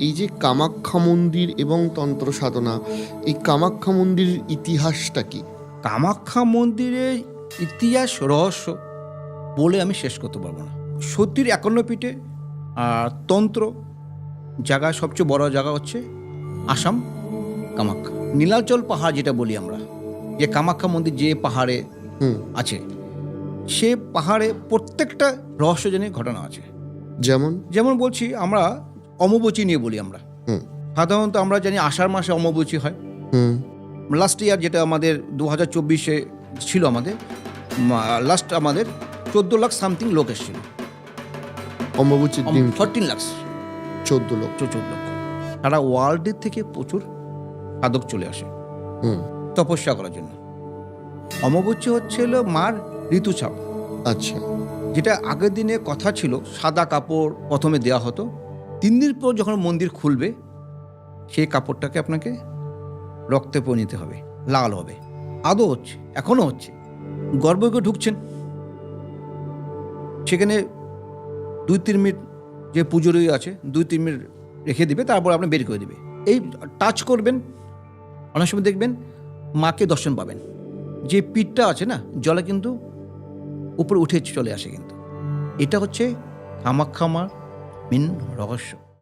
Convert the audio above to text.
এই যে কামাখ্যা মন্দির এবং তন্ত্র সাধনা এই কামাখ্যা মন্দিরের ইতিহাসটা কি? কামাখ্যা মন্দিরের ইতিহাস রহস্য বলে আমি শেষ করতে পারব না। সত্যির একান্ন পিঠে আর তন্ত্র জায়গা সবচেয়ে বড় জায়গা হচ্ছে আসাম কামাখ্যা। নীলাচল পাহাড় যেটা বলি আমরা যে কামাখ্যা মন্দির যে পাহাড়ে আছে সে পাহাড়ে প্রত্যেকটা রহস্যজনক ঘটনা আছে। যেমন? যেমন বলছি আমরা অমবচি নিয়ে বলি আমরা। হুম। সাধারণত আমরা জানি আষাঢ় মাসে অমবচি হয়। লাস্ট ইয়ার যেটা আমাদের দু হাজার চব্বিশে ছিল আমাদের লাস্ট আমাদের চোদ্দ লাখ সামথিং লোক এসেছিল। অম্বুবাচীর দিন ফোরটিন লাখ চোদ্দ লোক। চোদ্দ লক্ষ সারা ওয়ার্ল্ডের থেকে প্রচুর সাধক চলে আসে। হুম। তপস্যা করার জন্য। অমাবস্যা হচ্ছে হলো মার ঋতুচাপ আচ্ছা। যেটা আগের দিনে কথা ছিল সাদা কাপড় প্রথমে দেওয়া হতো তিন দিন পর যখন মন্দির খুলবে, সেই কাপড়টাকে আপনাকে রক্তে পরিণত হবে, লাল হবে। আদৌ হচ্ছে, এখনও হচ্ছে। গর্ভকে ঢুকছেন। সেখানে দুই তিন মিনিট যে পুজোরই আছে, দুই তিন মিনিট রেখে দিবে, তারপর আপনি বের করে দিবে। এই টাচ করবেন, অনেক সময় দেখবেন মাকে দর্শন পাবেন। যে পিঠটা আছে না, জলে কিন্তু উপরে উঠে চলে আসে কিন্তু। এটা হচ্ছে কামাখ্যা মার মেন রহস্য।